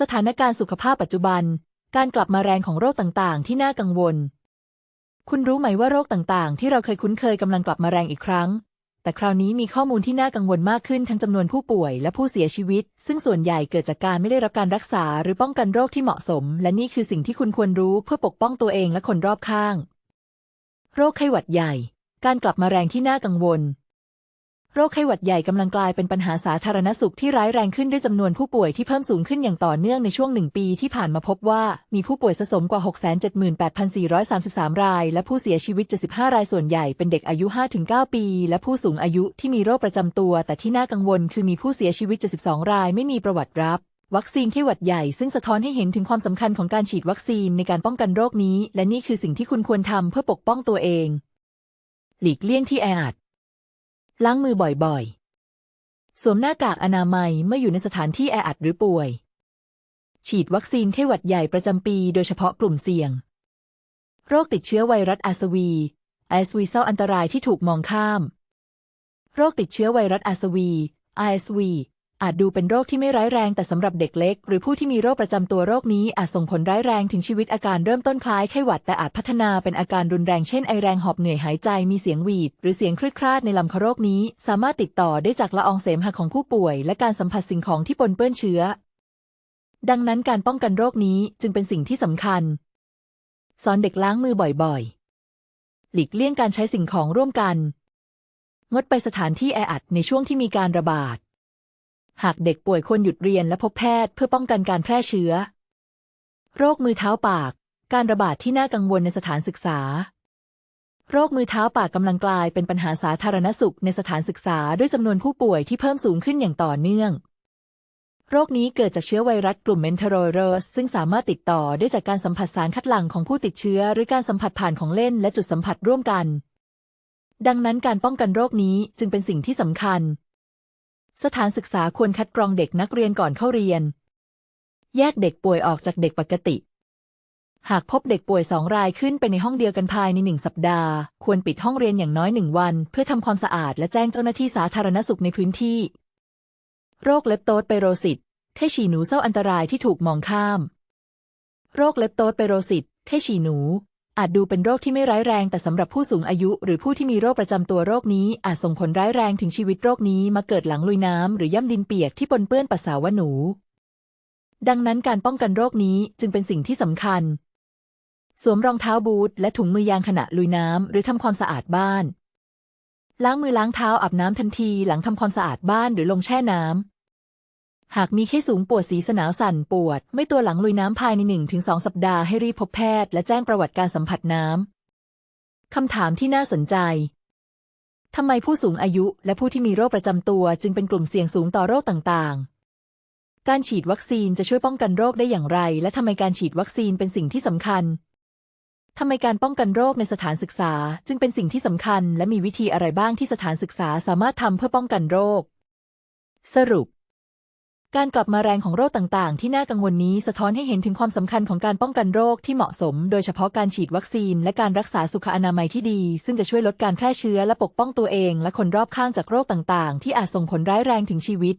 สถานการณ์สุขภาพปัจจุบัน การกลับมาแรงของโรคต่างๆ ที่น่ากังวล คุณรู้ไหมว่าโรคต่างๆ ที่เราเคยคุ้นเคยกำลังกลับมาแรงอีกครั้ง แต่คราวนี้มีข้อมูลที่น่ากังวลมากขึ้นทั้งจำนวนผู้ป่วยและผู้เสียชีวิต ซึ่งส่วนใหญ่เกิดจากการไม่ได้รับการรักษาหรือป้องกันโรคที่เหมาะสม และนี่คือสิ่งที่คุณควรรู้เพื่อปกป้องตัวเองและคนรอบข้าง โรคไข้หวัดใหญ่ การกลับมาแรงที่น่ากังวล โรคไข้หวัดใหญ่กำลังกลายเป็นปัญหาสาธารณสุขที่ร้ายแรงขึ้นด้วยจำนวนผู้ป่วยที่เพิ่มสูงขึ้นอย่างต่อเนื่องในช่วงหนึ่งปีที่ผ่านมาพบว่ามีผู้ป่วยสะสมกว่า 678,433 ราย และผู้เสียชีวิต 75 รายส่วนใหญ่เป็นเด็กอายุ 5-9 ปี และผู้สูงอายุที่มีโรคประจำตัว แต่ที่น่ากังวลคือมีผู้เสียชีวิต 72 ราย ไม่มีประวัติรับวัคซีนไข้หวัดใหญ่ซึ่งสะท้อนให้เห็นถึงความสำคัญของการฉีดวัคซีนในการป้องกันโรคนี้ และนี่คือสิ่งที่คุณควรทำเพื่อปกป้องตัวเอง หลีกเลี่ยงที่แออัด ล้างมือบ่อยๆ สวมหน้ากากอนามัยเมื่ออยู่ในสถานที่แออัดหรือป่วย ฉีดวัคซีนไข้หวัดใหญ่ประจำปีโดยเฉพาะกลุ่มเสี่ยง โรคติดเชื้อไวรัสอาสวีอสวีเศร้าอันตรายที่ถูกมองข้าม โรคติดเชื้อไวรัสอาสวี RSV อาจดูเป็นโรคที่ไม่ร้ายแรงแต่สำหรับเด็กเล็ก หรือผู้ที่มีโรคประจำตัวโรคนี้อาจส่งผลร้ายแรงถึงชีวิตอาการเริ่มต้นคล้ายไข้หวัดแต่อาจพัฒนาเป็นอาการรุนแรงเช่นไอแรงหอบเหนื่อยหายใจมีเสียงหวีด หรือเสียงคลืดคลาดในลำคอโรคนี้ สามารถติดต่อได้จากละอองเสมหะของผู้ป่วย และการสัมผัสสิ่งของที่ปนเปื้อนเชื้อ ดังนั้นการป้องกันโรคนี้จึงเป็นสิ่งที่สำคัญ สอนเด็กล้างมือบ่อยๆ หลีกเลี่ยงการใช้สิ่งของร่วมกัน งดไปสถานที่แออัดในช่วงที่มีการระบาด หากเด็กป่วยควรหยุดเรียนและพบแพทย์เพื่อป้องกันการแพร่เชื้อ โรคมือเท้าปาก การระบาดที่น่ากังวลในสถานศึกษา โรคมือเท้าปากกำลังกลายเป็นปัญหาสาธารณสุขในสถานศึกษาด้วยจำนวนผู้ป่วยที่เพิ่มสูงขึ้นอย่างต่อเนื่อง โรคนี้เกิดจากเชื้อไวรัสกลุ่มเมนเทโรเรสซึ่งสามารถติดต่อได้จากการสัมผัสสารคัดหลั่งของผู้ติดเชื้อ หรือการสัมผัสผ่านของเล่นและจุดสัมผัสร่วมกัน ดังนั้นการป้องกันโรคนี้จึงเป็นสิ่งที่สำคัญ สถานศึกษาควรคัดกรองเด็กนักเรียนก่อนเข้าเรียน แยกเด็กป่วยออกจากเด็กปกติ หากพบเด็กป่วยสองรายขึ้นไปในห้องเดียวกันภายในหนึ่งสัปดาห์ ควรปิดห้องเรียนอย่างน้อยหนึ่งวัน เพื่อทำความสะอาดและแจ้งเจ้าหน้าที่สาธารณสุขในพื้นที่ โรคเล็บโตสไปโรซิสไข้ฉี่หนูเศร้าอันตรายที่ถูกมองข้าม โรคเล็บโตสไปโรซิสไข้ฉี่หนู อาจดูเป็นโรคที่ไม่ร้ายแรงแต่สำหรับผู้สูงอายุ หรือผู้ที่มีโรคประจำตัวโรคนี้อาจส่งผลร้ายแรงถึงชีวิตโรคนี้มาเกิดหลังลุยน้ำหรือย่ำดินเปียกที่ปนเปื้อนปัสสาวะหนู ดังนั้นการป้องกันโรคนี้จึงเป็นสิ่งที่สำคัญ สวมรองเท้าบูทและถุงมือยางขณะลุยน้ำหรือทำความสะอาดบ้าน ล้างมือล้างเท้าอาบน้ำทันทีหลังทำความสะอาดบ้านหรือลงแช่น้ำ หากมีไข้สูงปวดสีสนาวสั่นปวด ไม่ตัวหลังลุยน้ำภายในหนึ่งถึงสองสัปดาห์ให้รีบพบแพทย์และแจ้งประวัติการสัมผัสน้ำ คำถามที่น่าสนใจ ทำไมผู้สูงอายุและผู้ที่มีโรคประจำตัวจึงเป็นกลุ่มเสี่ยงสูงต่อโรคต่างๆ การฉีดวัคซีนจะช่วยป้องกันโรคได้อย่างไร และทำไมการฉีดวัคซีนเป็นสิ่งที่สำคัญทำไมการป้องกันโรคในสถานศึกษา จึงเป็นสิ่งที่สำคัญ และมีวิธีอะไรบ้างที่สถานศึกษาสามารถทำเพื่อป้องกันโรค สรุป การกลับมาแรงของโรคต่างๆ ที่น่ากังวลนี้สะท้อนให้เห็นถึงความสำคัญของการป้องกันโรคที่เหมาะสม โดยเฉพาะการฉีดวัคซีน และการรักษาสุขอนามัยที่ดี ซึ่งจะช่วยลดการแพร่เชื้อและปกป้องตัวเอง และคนรอบข้างจากโรคต่างๆ ที่อาจส่งผลร้ายแรงถึงชีวิต